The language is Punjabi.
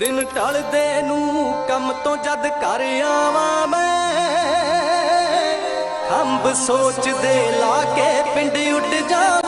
ਦਿਨ ਢਲਦੇ ਨੂੰ ਕੰਮ ਤੋਂ ਜਦ ਘਰ ਆਵਾਂ ਮੈਂ। ਖੰਭ ਸੋਚਦੇ ਲਾ ਕੇ ਪਿੰਡ ਉੱਡ ਜਾ